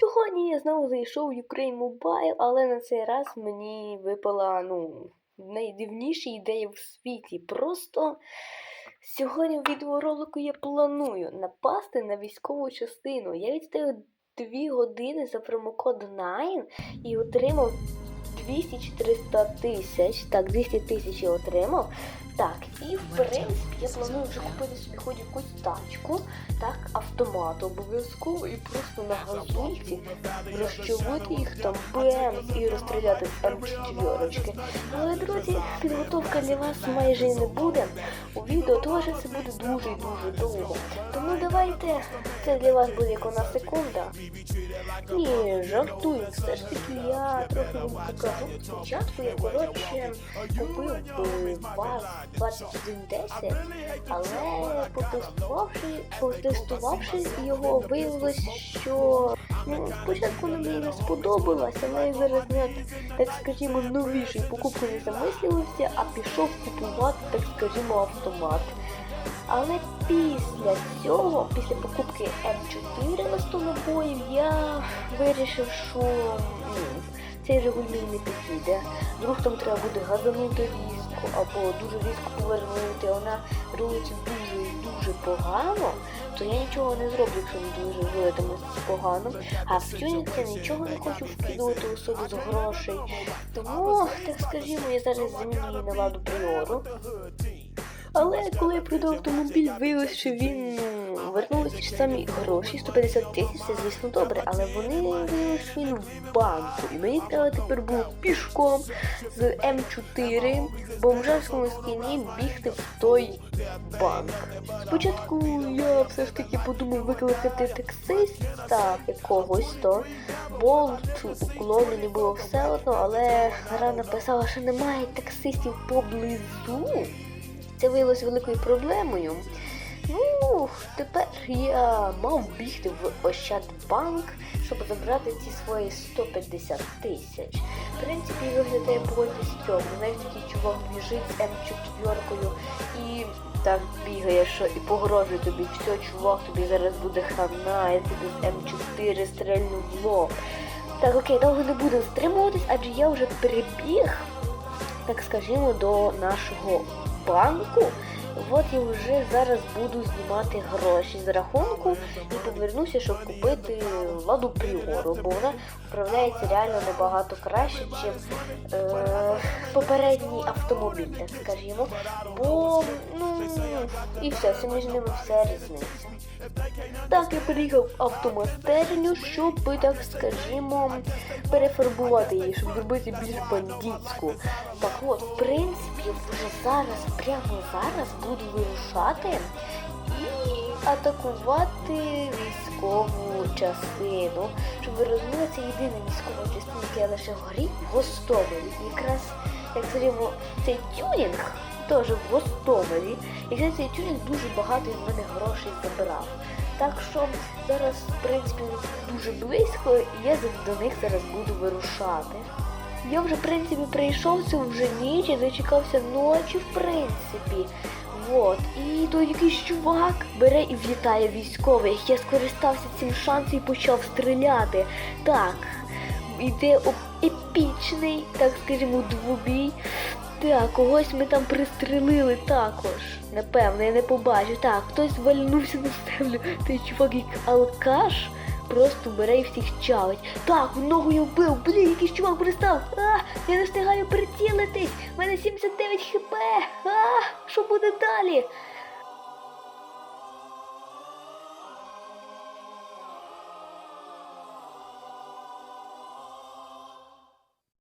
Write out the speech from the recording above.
Сьогодні я знову зайшов в Ukraine Mobile, але на цей раз мені випала ну, найдивніша ідея в світі. Просто сьогодні в відеоролику я планую напасти на військову частину. Я відстояв 2 години за промокод 9 і отримав 200-400 тисяч. Так, 200 тисяч я отримав. Так, і в принципі я планую вже купити собі хоч якусь тачку, так, автомат обов'язково і просто на газонці розчавити їх там бемс і розстріляти М4. Але, друзі, підготовка для вас майже не буде. У відео теж це буде дуже і дуже довго. Тому давайте, це для вас буде як одна секунда. Ні, жартую, все ж таки я трохи вам покажу. Спочатку я, коротше, купив ВАЗ 2110, але потестувавши, потестувавши його, виявилось, що ну, спочатку вона мені не сподобалась, але я зараз не, так скажімо, новіший покупку не замислився, а пішов купувати, так скажімо, автомат. Але після цього, після покупки М4 на 100 набоїв, я вирішив, що ну, цей Жигуль не підійде. Вдруг там треба буде газанути різко або дуже різко повернути, вона рулиться дуже і дуже погано, то я нічого не зроблю, якщо не дуже рулитиме погано. А в тюнінг я нічого не хочу вкидувати особи з грошей. Тому, так скажімо, я зараз заміню її на ладу пріору. Але коли я продав автомобіль, виявилося, що він ну, вернулися ті самі гроші, 150 тисяч, це звісно добре, але вони виявилися, що він в банку. І мені треба тепер було пішком з М4 в бомжарському скіні бігти в той банк. Спочатку я все ж таки подумав викликати таксиста якогось то. Болт уклон мені було все одно, але гра написала, що немає таксистів поблизу. Це виявилось великою проблемою. Ну, тепер я мав бігти в Ощадбанк, щоб забрати ці свої 150 тисяч. В принципі, виглядає доволі стрьомно. Навіть такий чувак біжить з М4 і так бігає, що і погрожує тобі, все, чувак, тобі зараз буде хана, я тобі з М4 стрельну в лоб. Так, окей, довго не буду стримуватись, адже я вже прибіг, так скажімо, до нашого банку. От я вже зараз буду знімати гроші з рахунку і повернуся, щоб купити ладу пріору, бо вона управляється реально набагато краще, ніж е, попередній автомобіль, так скажімо. Бо, ну, і все, це між ними все різниця. Так, я приїхав в автомастерню, щоб, так скажімо, перефарбувати її, щоб зробити більш бандитську. Так от, в принципі, вже зараз, прямо зараз буду вирушати і атакувати військову частину. Щоб ви розуміли, це єдина військова частина, яка лише в Гостомелі. Якраз, як скажімо, цей тюнінг теж в Гостомелі. І цей тюнінг дуже багато від мене грошей забирав. Так що зараз, в принципі, дуже близько, і я до них зараз буду вирушати. Я вже, в принципі, прийшов, це вже ніч, я дочекався ночі, в принципі. Вот. І то якийсь чувак бере і в'їтає військових. Я скористався цим шансом і почав стріляти. Так, іде епічний, так скажімо, двобій. Так, когось ми там пристрелили також. Напевно, я не побачу. Так, хтось вальнувся на землю. Той чувак як алкаш просто бере і всіх чавить. Так, ногу я вбив, блін, якийсь чувак пристав. А, я не встигаю прицілитись. У мене 79 хп. А, що буде далі?